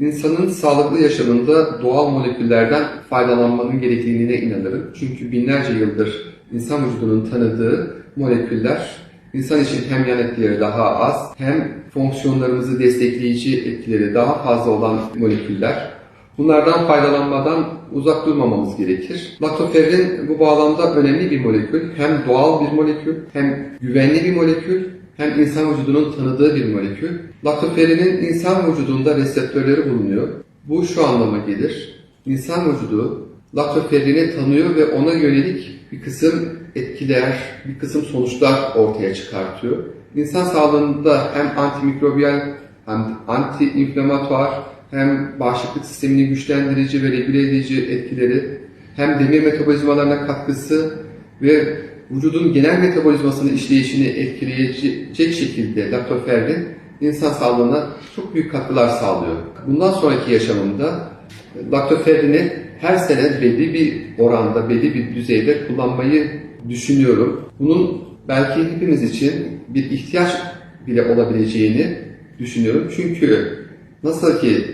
İnsanın sağlıklı yaşamında doğal moleküllerden faydalanmanın gerektiğine inanırım. Çünkü binlerce yıldır insan vücudunun tanıdığı moleküller insan için hem yan etkileri daha az hem fonksiyonlarımızı destekleyici etkileri daha fazla olan moleküller. Bunlardan faydalanmadan uzak durmamamız gerekir. Laktoferrin bu bağlamda önemli bir molekül. Hem doğal bir molekül, hem güvenli bir molekül, hem insan vücudunun tanıdığı bir molekül. Laktoferinin insan vücudunda reseptörleri bulunuyor. Bu şu anlama gelir. İnsan vücudu laktoferrini tanıyor ve ona yönelik bir kısım etkiler, bir kısım sonuçlar ortaya çıkartıyor. İnsan sağlığında hem antimikrobiyal hem anti-inflamatuar hem bağışıklık sistemini güçlendirici ve regüle edici etkileri hem demir metabolizmalarına katkısı ve vücudun genel metabolizmasını işleyişini etkileyecek şekilde laktoferrin insan sağlığına çok büyük katkılar sağlıyor. Bundan sonraki yaşamımda laktoferrini her sene belli bir oranda, belli bir düzeyde kullanmayı düşünüyorum. Bunun belki hepimiz için bir ihtiyaç bile olabileceğini düşünüyorum. Çünkü nasıl ki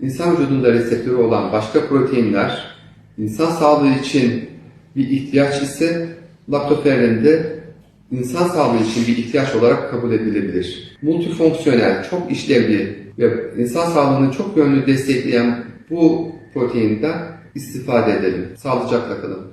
insan vücudunda reseptörü olan başka proteinler insan sağlığı için bir ihtiyaç ise laktoferrin de insan sağlığı için bir ihtiyaç olarak kabul edilebilir. Multifonksiyonel, çok işlevli ve insan sağlığını çok yönlü destekleyen bu proteinden istifade edelim. Sağlıcakla kalın.